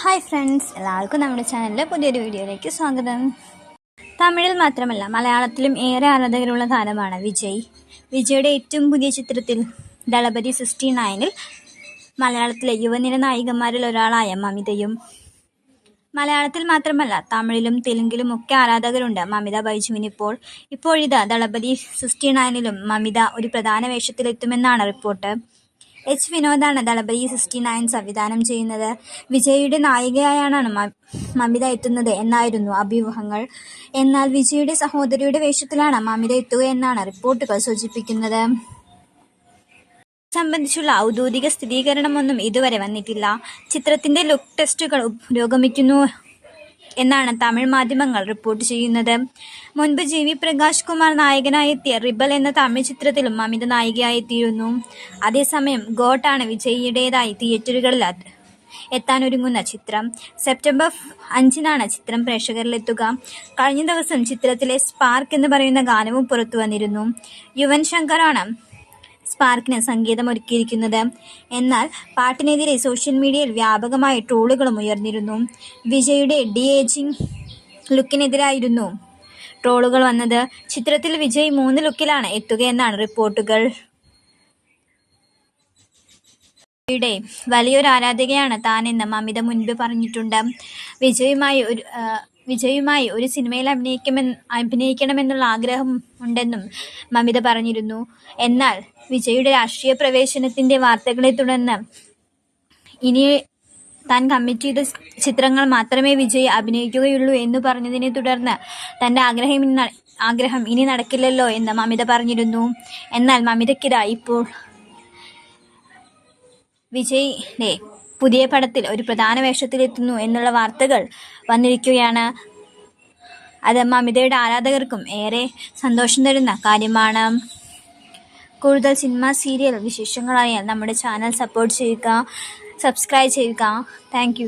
Hi friends എല്ലാവർക്കും നമ്മുടെ ചാനലിലെ പുതിയൊരു വീഡിയോയിലേക്ക് സ്വാഗതം. തമിഴിൽ മാത്രമല്ല മലയാളത്തിലും ഏറെ ആരാധകരുള്ള താരമാണ് വിജയ്. വിജയുടെ ഏറ്റവും പുതിയ ചിത്രത്തിൽ ദളപതി സിക്സ്റ്റി നയനിൽ മലയാളത്തിലെ യുവനിര നായികമാരിൽ ഒരാളായ മമിതയും മലയാളത്തിൽ മാത്രമല്ല തമിഴിലും തെലുങ്കിലും ഒക്കെ ആരാധകരുണ്ട് മമിത ബൈജുവിനിപ്പോൾ ഇപ്പോഴിതാ ദളപതി സിക്സ്റ്റി നയനിലും മമിത ഒരു പ്രധാന വേഷത്തിലെത്തുമെന്നാണ് റിപ്പോർട്ട്. എച്ച് വിനോദാണ് ദളപതി സിക്സ്റ്റി നയൻ സംവിധാനം ചെയ്യുന്നത്. വിജയുടെ നായികയായാണ് മമിത എത്തുന്നത് എന്നായിരുന്നു അഭ്യൂഹങ്ങൾ എന്നാൽ വിജയുടെ സഹോദരിയുടെ വേഷത്തിലാണ് മമിത എത്തുക എന്നാണ് റിപ്പോർട്ടുകൾ സൂചിപ്പിക്കുന്നത്. സംബന്ധിച്ചുള്ള ഔദ്യോഗിക സ്ഥിരീകരണമൊന്നും ഇതുവരെ വന്നിട്ടില്ല. ചിത്രത്തിന്റെ ലുക്ക് ടെസ്റ്റുകൾ പുരോഗമിക്കുന്നു. എന്നാണ് തമിഴ് മാധ്യമങ്ങൾ റിപ്പോർട്ട് ചെയ്യുന്നത്. മുൻപ് ജി വി പ്രകാശ് കുമാർ നായകനായി എത്തിയ റിബൽ എന്ന തമിഴ് ചിത്രത്തിലും അമിത നായികയായി എത്തിയിരുന്നു അതേസമയം ഗോട്ടാണ് വിജയിയുടേതായി തിയേറ്ററുകളിൽ എത്താനൊരുങ്ങുന്ന ചിത്രം. സെപ്റ്റംബർ അഞ്ചിനാണ് ചിത്രം പ്രേക്ഷകരിലെത്തുക. കഴിഞ്ഞ ദിവസം ചിത്രത്തിലെ സ്പാർക്ക് എന്ന് പറയുന്ന ഗാനവും പുറത്തു വന്നിരുന്നു. യുവൻ ശങ്കറാണ് സ്പാർക്കിന് സംഗീതം ഒരുക്കിയിരിക്കുന്നത് എന്നാൽ പാട്ടിനെതിരെ സോഷ്യൽ മീഡിയയിൽ വ്യാപകമായ ട്രോളുകളും ഉയർന്നിരുന്നു. വിജയുടെ ഡി ഏജിംഗ് ലുക്കിനെതിരായിരുന്നു. ട്രോളുകൾ വന്നത് ചിത്രത്തിൽ വിജയ് മൂന്ന് ലുക്കിലാണ് എത്തുകയെന്നാണ് റിപ്പോർട്ടുകൾ. യുടെ വലിയൊരു ആരാധികയാണ് താനെന്ന് മമിത മുൻപ് പറഞ്ഞിട്ടുണ്ട്. വിജയുമായി ഒരു വിജയുമായി ഒരു സിനിമയിൽ അഭിനയിക്കുമെന്ന് അഭിനയിക്കണമെന്നുള്ള ആഗ്രഹം ഉണ്ടെന്നും മമിത പറഞ്ഞിരുന്നു. എന്നാൽ വിജയുടെ രാഷ്ട്രീയ പ്രവേശനത്തിന്റെ വാർത്തകളെ തുടർന്ന് ഇനി താൻ കമ്മിറ്റ് ചെയ്ത ചിത്രങ്ങൾ മാത്രമേ വിജയ് അഭിനയിക്കുകയുള്ളൂ എന്ന് പറഞ്ഞതിനെ തുടർന്ന് തന്റെ ആഗ്രഹം ആഗ്രഹം ഇനി നടക്കില്ലല്ലോ എന്ന് മമിത പറഞ്ഞിരുന്നു. എന്നാൽ മമിതയ്ക്കിതാ ഇപ്പോൾ വിജയിന്റെ പുതിയ പടത്തിൽ ഒരു പ്രധാന വേഷത്തിലെത്തുന്നു എന്നുള്ള വാർത്തകൾ വന്നിരിക്കുകയാണ്. അത് മമിതയുടെ ആരാധകർക്കും ഏറെ സന്തോഷം തരുന്ന കാര്യമാണ്. കൂടുതൽ സിനിമ സീരിയൽ വിശേഷങ്ങളായാൽ നമ്മുടെ ചാനൽ സപ്പോർട്ട് ചെയ്യുക സബ്സ്ക്രൈബ് ചെയ്യുക. താങ്ക്